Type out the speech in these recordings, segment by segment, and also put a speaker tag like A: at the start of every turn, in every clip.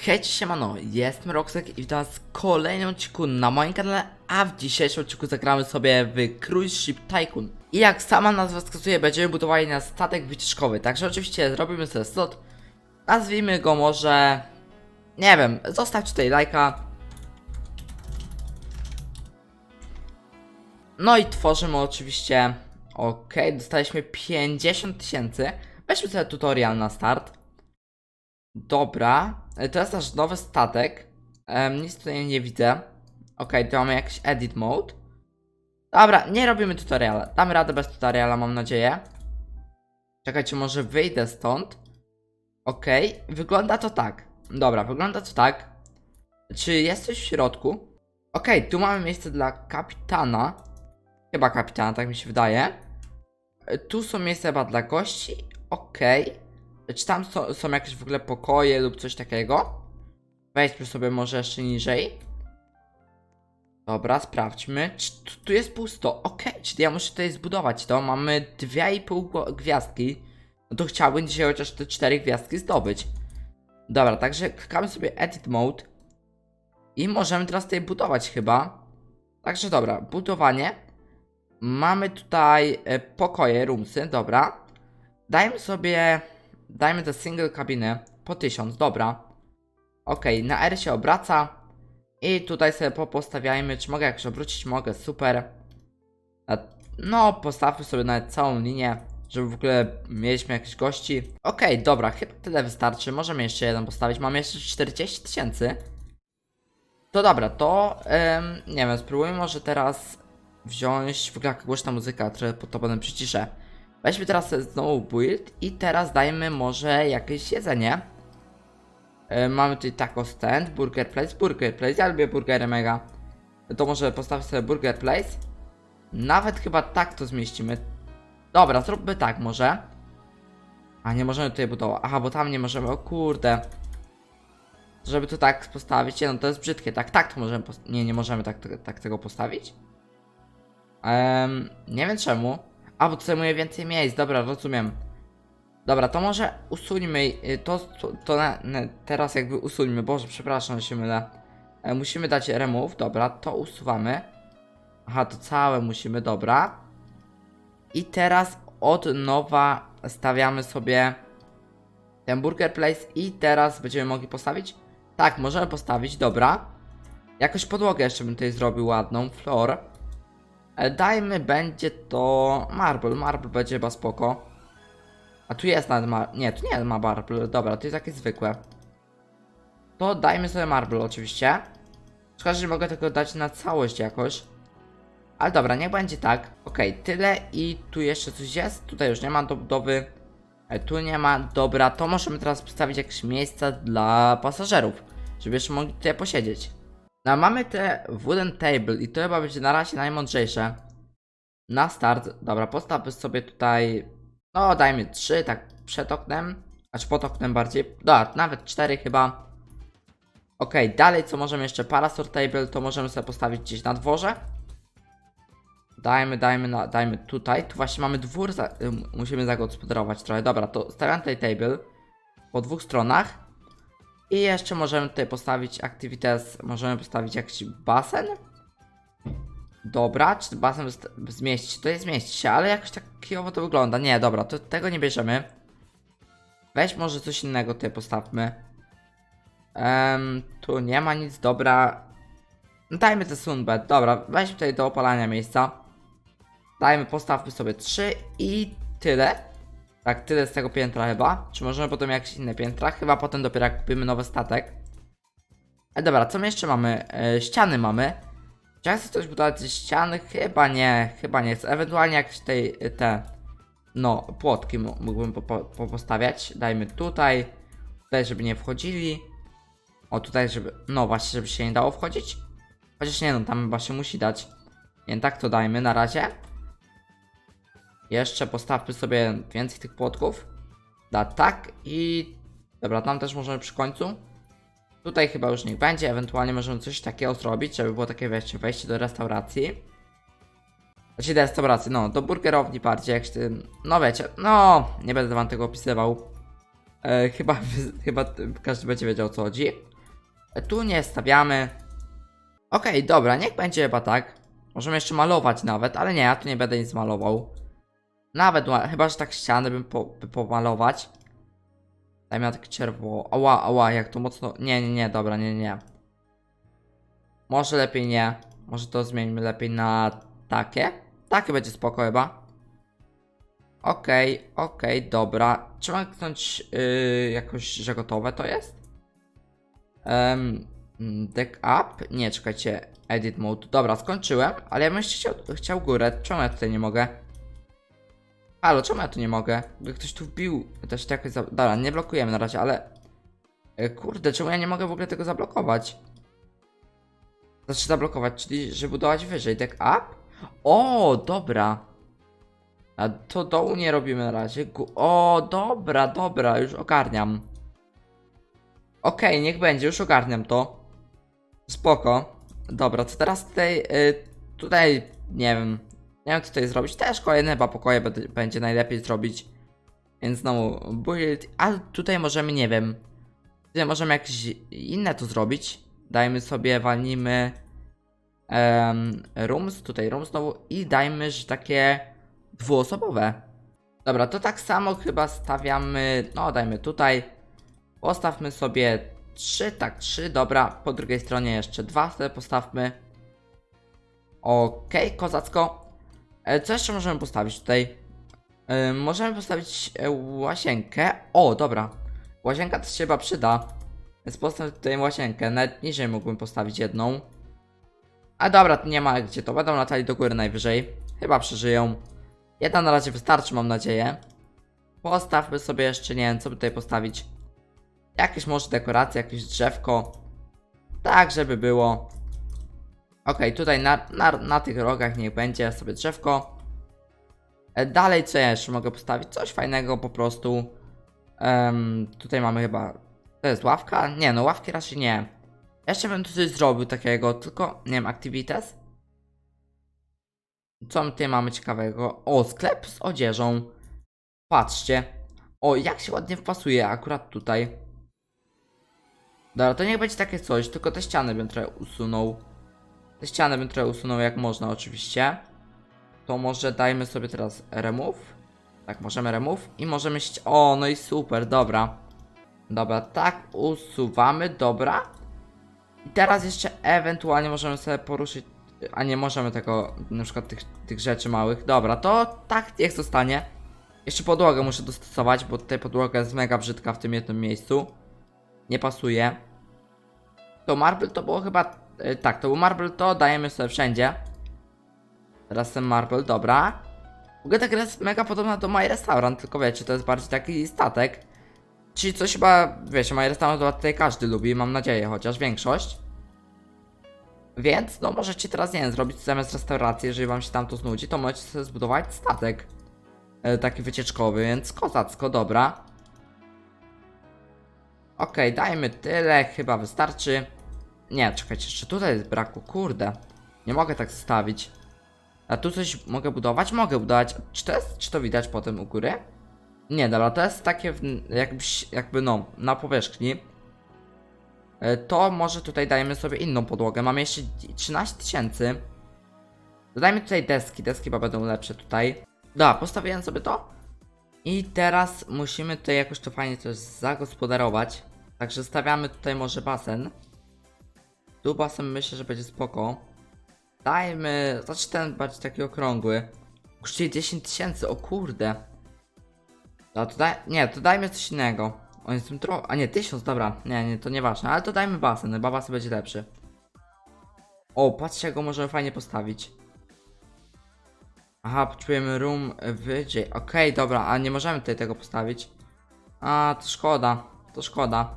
A: Hej, siemano, jestem Roxek i witam was w kolejnym odcinku na moim kanale, a w dzisiejszym odcinku zagramy sobie w Cruise Ship Tycoon. I jak sama nazwa wskazuje, będziemy budowali na statek wycieczkowy, także oczywiście zrobimy sobie slot. Nazwijmy go może... Nie wiem, zostawcie tutaj lajka. No i tworzymy oczywiście... Okej, dostaliśmy 50 tysięcy. Weźmy sobie tutorial na start. Dobra, e, jest nasz nowy statek. Em, nic tutaj nie widzę. Okej, tu mamy jakiś edit mode. Dobra, nie robimy tutoriala. Damy radę bez tutoriala, mam nadzieję. Czekajcie, może wyjdę stąd. Okej, wygląda to tak. Dobra, wygląda to tak. Czy jest coś w środku? Okej, tu mamy miejsce dla kapitana. Chyba kapitana, tak mi się wydaje. E, Tu są miejsca chyba dla gości. Okej. Czy tam są, są jakieś w ogóle pokoje lub coś takiego? Wejdźmy sobie może jeszcze niżej. Dobra, sprawdźmy. Czy tu, tu jest pusto? Okej, czyli ja muszę tutaj zbudować to. Mamy 2,5 gwo- gwiazdki. No to chciałbym dzisiaj chociaż te 4 gwiazdki zdobyć. Dobra, także klikamy sobie Edit Mode. I możemy teraz tutaj budować chyba. Także dobra, budowanie. Mamy tutaj e, pokoje, roomsy, dobra. Dajmy sobie, dajmy tę single kabinę po 1000, dobra. Okej, na R się obraca. I tutaj sobie po- postawiajmy, czy mogę jakoś obrócić? Mogę, super. No, postawmy sobie nawet całą linię, żeby w ogóle mieliśmy jakichś gości. Okej, dobra, chyba tyle wystarczy. Możemy jeszcze jeden postawić. Mam jeszcze 40 tysięcy. To dobra, to em, nie wiem, spróbujmy może teraz wziąć, w ogóle jaka głośna muzyka, trochę to potem przyciszę. Weźmy teraz znowu build i teraz dajmy może jakieś jedzenie. E, mamy tutaj taco stand, burger place, burger place, ja lubię burgery mega. To może postawię sobie burger place. Nawet chyba tak to zmieścimy. Dobra, zróbmy tak może. A nie możemy tutaj budować. Aha, bo tam nie możemy, o kurde. Żeby to tak postawić, nie, no to jest brzydkie, tak, tak to możemy, nie, nie możemy tak, tak tego postawić. Em, nie wiem czemu. A, bo to zajmuje więcej miejsc, dobra, rozumiem. Dobra, to może usuńmy y, to, to, to na, na, teraz jakby usuńmy, boże, przepraszam, że się mylę. E, musimy dać remove, dobra, to usuwamy. Aha, to całe musimy, dobra. I teraz od nowa stawiamy sobie ten burger place i teraz będziemy mogli postawić? Tak, możemy postawić, dobra. Jakoś podłogę jeszcze bym tutaj zrobił ładną, floor. E, Dajmy, będzie to marble, marble będzie chyba spoko. A tu jest nawet mar... Nie, tu nie ma marble, dobra, to jest takie zwykłe. To dajmy sobie marble oczywiście. Szkoda, że mogę tego dać na całość jakoś. Ale dobra, niech będzie tak. Okej, tyle i tu jeszcze coś jest. Tutaj już nie ma do budowy. E, Tu nie ma, dobra, to możemy teraz postawić jakieś miejsca dla pasażerów, żeby jeszcze mogli tutaj posiedzieć. No, mamy te wooden table i to chyba będzie na razie najmądrzejsze. Na start, dobra, postawmy sobie tutaj, no dajmy 3, tak przed oknem, znaczy pod oknem bardziej, dobra, nawet 4 chyba. Okej, dalej co możemy jeszcze, parasol table, to możemy sobie postawić gdzieś na dworze. Dajmy, dajmy, na, dajmy tutaj, tu właśnie mamy dwór, za, y, musimy zagospodarować trochę, dobra, to stawiam tutaj table po dwóch stronach. I jeszcze możemy tutaj postawić activities, możemy postawić jakiś basen. Dobra, czy basen zmieści? To jest zmieści się, ale jakoś tak kijowo to wygląda. Nie, dobra, to tego nie bierzemy. Weź może coś innego tutaj postawmy. Em, tu nie ma nic, dobra. No Dajmy te sunbed, dobra, weźmy tutaj do opalania miejsca. Dajmy, postawmy sobie 3 i tyle. Tak, tyle z tego piętra chyba. Czy możemy potem jakieś inne piętra? Chyba potem dopiero jak kupimy nowy statek. E, dobra, co my jeszcze mamy? E, ściany mamy. Czy ja coś budować ze ściany? Chyba nie, chyba nie. Ewentualnie jakieś tej, te, no, płotki mógłbym po, po postawiać. Dajmy tutaj, tutaj, żeby nie wchodzili. O, tutaj, żeby, no właśnie, żeby się nie dało wchodzić. Chociaż nie, no, tam chyba się musi dać. Nie, tak to dajmy na razie. Jeszcze postawmy sobie więcej tych płotków. Da tak i... Dobra, tam też możemy przy końcu. Tutaj chyba już niech będzie, ewentualnie możemy coś takiego zrobić, żeby było takie wejście, wejście do restauracji. Znaczy do restauracji, no, do burgerowni bardziej, jak się... No wiecie, no, nie będę wam tego opisywał. E, chyba, chyba każdy będzie wiedział o co chodzi. E, tu nie stawiamy. Okej, dobra, niech będzie chyba tak. Możemy jeszcze malować nawet, ale nie, ja tu nie będę nic malował. Nawet, chyba że tak ściany bym po, by pomalować. Dajmy na tak czerwono. Ała, ała, jak to mocno. Nie, nie, nie, dobra, nie, nie. Może lepiej nie. Może to zmieńmy lepiej na takie. Takie będzie spoko chyba. Okej, okej, dobra. Czy mam kliknąć yy, jakoś, że gotowe to jest? Um, deck up? Nie, czekajcie. Edit mode. Dobra, skończyłem, ale ja bym chciał, chciał górę. Czemu ja tutaj nie mogę? Halo, czemu ja tu nie mogę? Ktoś tu wbił też jakoś za... Dobra, nie blokujemy na razie, ale... E, Kurde, czemu ja nie mogę w ogóle tego zablokować? Znaczy zablokować, czyli że budować wyżej. Deck up? O, dobra. A to dołu nie robimy na razie. O, dobra, dobra, już ogarniam. Okej, niech będzie, już ogarniam to. Spoko. Dobra, to teraz tutaj, y, tutaj, nie wiem, nie wiem co tutaj zrobić. Też kolejne chyba pokoje będzie najlepiej zrobić. Więc znowu build, a tutaj możemy, nie wiem, tutaj możemy jakieś inne tu zrobić. Dajmy sobie, walnijmy em, rooms, tutaj rooms znowu i dajmy, że takie dwuosobowe. Dobra, to tak samo chyba stawiamy, no dajmy tutaj. Postawmy sobie trzy, tak trzy, dobra. Po drugiej stronie jeszcze dwa sobie postawmy. Okej, kozacko. E, Co jeszcze możemy postawić tutaj? E, Możemy postawić e, łazienkę. O, dobra. Łazienka też się chyba przyda. Więc postawię tutaj łazienkę. Nawet niżej mógłbym postawić jedną. A dobra, tu nie ma gdzie to. Będą latali do góry najwyżej. Chyba przeżyją. Jedna na razie wystarczy, mam nadzieję. Postawmy sobie jeszcze, nie wiem, co by tutaj postawić. Jakieś może dekoracje, jakieś drzewko. Tak, żeby było. Okej, tutaj na, na, na tych rogach niech będzie sobie drzewko. E, Dalej co jeszcze mogę postawić? Coś fajnego po prostu. Em, tutaj mamy chyba... To jest ławka? Nie, no ławki raczej nie. Jeszcze bym tu coś zrobił takiego, tylko nie wiem, activities? Co my tutaj mamy ciekawego? O, sklep z odzieżą. Patrzcie. O, jak się ładnie wpasuje akurat tutaj. Dobra, to niech będzie takie coś, tylko te ściany bym trochę usunął. Te ściany bym trochę usunął jak można oczywiście. To może dajmy sobie teraz remove. Tak, możemy remove i możemy O, no i super, dobra. Dobra, tak usuwamy, dobra. I teraz jeszcze ewentualnie możemy sobie poruszyć, a nie możemy tego, na przykład tych, tych rzeczy małych. Dobra, to tak niech zostanie. Jeszcze podłogę muszę dostosować, bo tutaj podłoga jest mega brzydka w tym jednym miejscu. Nie pasuje. To marble to było chyba, tak, to był marble, to dajemy sobie wszędzie. Teraz ten marble, dobra. W ogóle ta gra jest mega podobna do My Restaurant, tylko wiecie, to jest bardziej taki statek. Czyli coś chyba, wiecie, My Restaurant tutaj każdy lubi, mam nadzieję, chociaż większość. Więc, no możecie teraz, nie wiem, zrobić zamiast restauracji, jeżeli wam się tam to znudzi, to możecie sobie zbudować statek. E, taki wycieczkowy, więc kozacko, dobra. Okej, dajmy tyle, chyba wystarczy. Nie, czekajcie, jeszcze tutaj jest braku, kurde. Nie mogę tak stawić. A tu coś mogę budować? Mogę budować. Czy to jest, czy to widać potem u góry? Nie, dobra, to jest takie jakby, jakby no, na powierzchni. E, To może tutaj dajemy sobie inną podłogę. Mamy jeszcze 13 tysięcy. Dodajmy tutaj deski, deski chyba będą lepsze tutaj. Dobra, postawiłem sobie to. I teraz musimy tutaj jakoś to fajnie też zagospodarować. Także stawiamy tutaj może basen. Tu basen myślę, że będzie spoko. Dajmy, znaczy ten bardziej taki okrągły. Kosztuje 10 tysięcy, o kurde. No to daj, nie, to dajmy coś innego. On jest tym trochę, a nie, 1000, dobra, nie, nie, to nieważne, ale to dajmy basen, chyba basen będzie lepszy. O, patrzcie, go możemy fajnie postawić. Aha, potrzebujemy room wyżej. Okej, dobra, a nie możemy tutaj tego postawić. A, to szkoda, to szkoda.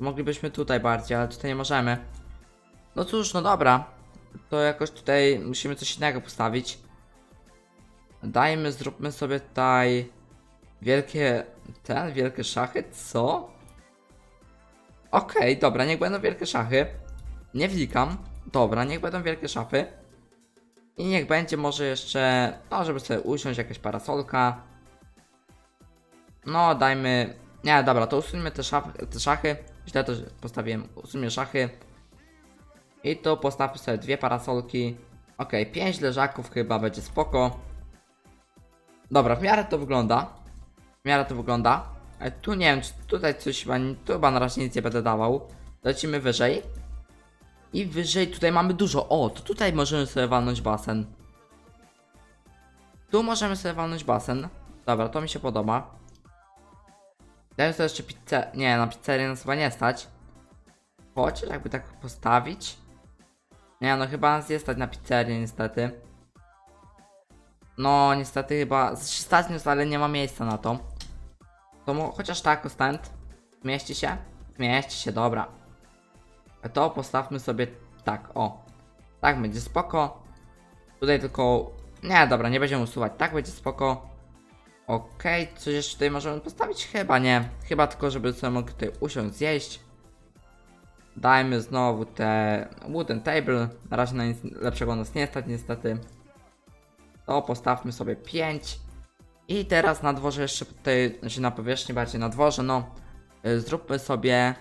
A: Moglibyśmy tutaj bardziej, ale tutaj nie możemy. No cóż, no dobra. To jakoś tutaj musimy coś innego postawić. Dajmy, zróbmy sobie tutaj wielkie, ten, wielkie szachy, co? Okej, dobra, niech będą wielkie szachy. Nie wnikam. Dobra, niech będą wielkie szafy. I niech będzie może jeszcze, no żeby sobie usiąść, jakaś parasolka. No, dajmy, Nie, dobra, to usuńmy te, szaf, te szachy. Źle to postawiłem. Usuńmy szachy. I tu postawmy sobie dwie parasolki. Ok, pięć leżaków chyba będzie spoko. Dobra, w miarę to wygląda. W miarę to wygląda. Ale tu nie wiem, czy tutaj coś chyba, tu chyba na razie nic nie będę dawał. Lecimy wyżej. I wyżej tutaj mamy dużo. O, to tutaj możemy sobie walnąć basen. Tu możemy sobie walnąć basen. Dobra, to mi się podoba. Dajmy sobie jeszcze pizzę. Nie, na pizzerię nas chyba nie stać. Chociaż jakby tak postawić. Nie, no chyba nas nie stać na pizzerię niestety. No, niestety chyba stać nas, ale nie ma miejsca na to. To mo- chociaż tak, stand. Zmieści się? Zmieści się, dobra. To postawmy sobie tak, o. Tak będzie spoko. Tutaj tylko... Nie, dobra, nie będziemy usuwać. Tak będzie spoko. Okej, coś jeszcze tutaj możemy postawić? Chyba nie. Chyba tylko, żeby sobie mogli tutaj usiąść, zjeść. Dajmy znowu te wooden table. Na razie na nic lepszego nas nie stać niestety. To postawmy sobie 5. I teraz na dworze jeszcze tutaj, znaczy na powierzchni bardziej na dworze, no. y, Zróbmy sobie...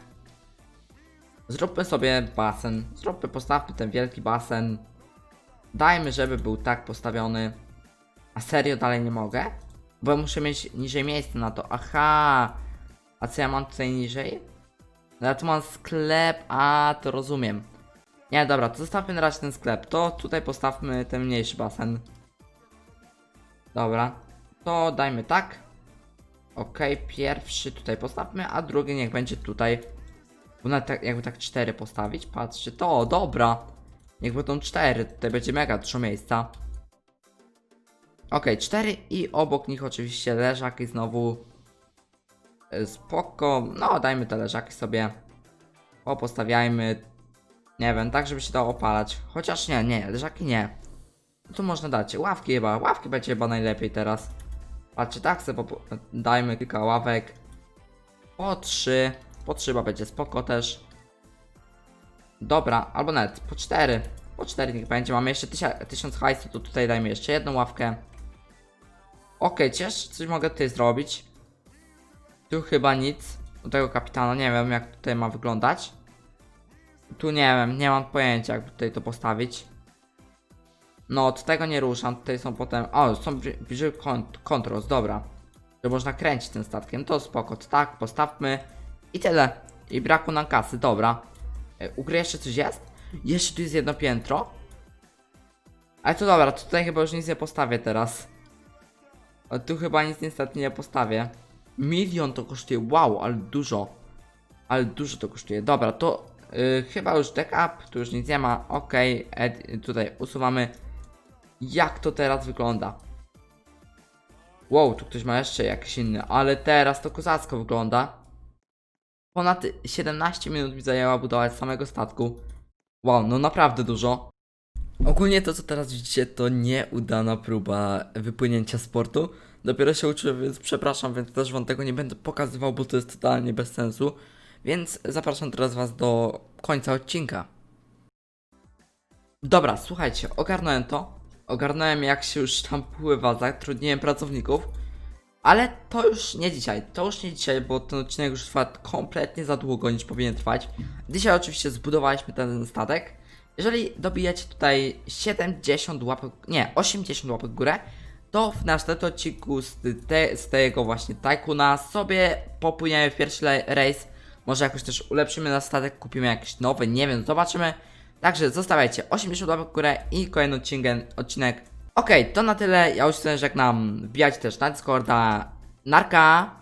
A: Zróbmy sobie basen. Zróbmy, postawmy ten wielki basen. Dajmy, żeby był tak postawiony. A serio dalej nie mogę? Bo muszę mieć niżej miejsce na to. Aha! A co ja mam tutaj niżej? No tu mam sklep, a to rozumiem. Nie, dobra, to zostawmy na razie ten sklep. To tutaj postawmy ten mniejszy basen. Dobra, to dajmy tak. Okej, pierwszy tutaj postawmy, a drugi niech będzie tutaj. Bo nawet tak, jakby tak cztery postawić, patrzcie, to dobra. Niech będą cztery, tutaj będzie mega dużo miejsca. Okej, cztery i obok nich oczywiście leżaki znowu. E, Spoko, no dajmy te leżaki sobie. O, postawiajmy. Nie wiem, tak żeby się dało opalać. Chociaż nie, nie, leżaki nie. No tu można dać ławki chyba, ławki będzie chyba najlepiej teraz. Patrzcie, tak sobie dajmy kilka ławek. Po trzy, po trzy chyba będzie spoko też. Dobra, albo nawet po cztery. Po cztery niech będzie, mamy jeszcze tysia, tysiąc hajsu, to tutaj dajmy jeszcze jedną ławkę. Okej, okay, coś mogę tutaj zrobić. Tu chyba nic. U tego kapitana nie wiem jak tutaj ma wyglądać. Tu nie wiem, nie mam pojęcia jak tutaj to postawić. No, od tego nie ruszam, tutaj są potem... O, są bliżej controls, dobra. Że można kręcić tym statkiem, to spoko, to tak, postawmy. I tyle. I braku nam kasy, dobra. E, U gry jeszcze coś jest? Jeszcze tu jest jedno piętro. Ale to dobra, tutaj chyba już nic nie postawię teraz. A tu chyba nic niestety nie postawię. Milion to kosztuje, wow, ale dużo. Ale dużo to kosztuje. Dobra, to yy, chyba już backup, tu już nic nie ma. Okej, ed- tutaj usuwamy. Jak to teraz wygląda? Wow, tu ktoś ma jeszcze jakiś inny, ale teraz to kozacko wygląda. Ponad 17 minut mi zajęła budować samego statku. Wow, no naprawdę dużo. Ogólnie to, co teraz widzicie, to nieudana próba wypłynięcia z portu. Dopiero się uczyłem, więc przepraszam, więc też wam tego nie będę pokazywał, bo to jest totalnie bez sensu. Więc zapraszam teraz was do końca odcinka. Dobra, słuchajcie, ogarnąłem to. Ogarnąłem jak się już tam pływa, zatrudniłem pracowników. Ale to już nie dzisiaj, to już nie dzisiaj, bo ten odcinek już trwa kompletnie za długo niż powinien trwać. Dzisiaj oczywiście zbudowaliśmy ten statek. Jeżeli dobijacie tutaj 70 łapek, nie, 80 łapek w górę, to w następnym odcinku z, te, z tego właśnie Tycoona sobie popłyniemy w pierwszy rejs. Może jakoś też ulepszymy nasz statek, kupimy jakiś nowy, nie wiem, zobaczymy. Także zostawiajcie 80 łapek w górę i kolejny odcinek. odcinek. Okej, to na tyle. Ja już sobie żegnam. Wbijajcie też na Discorda. Narka!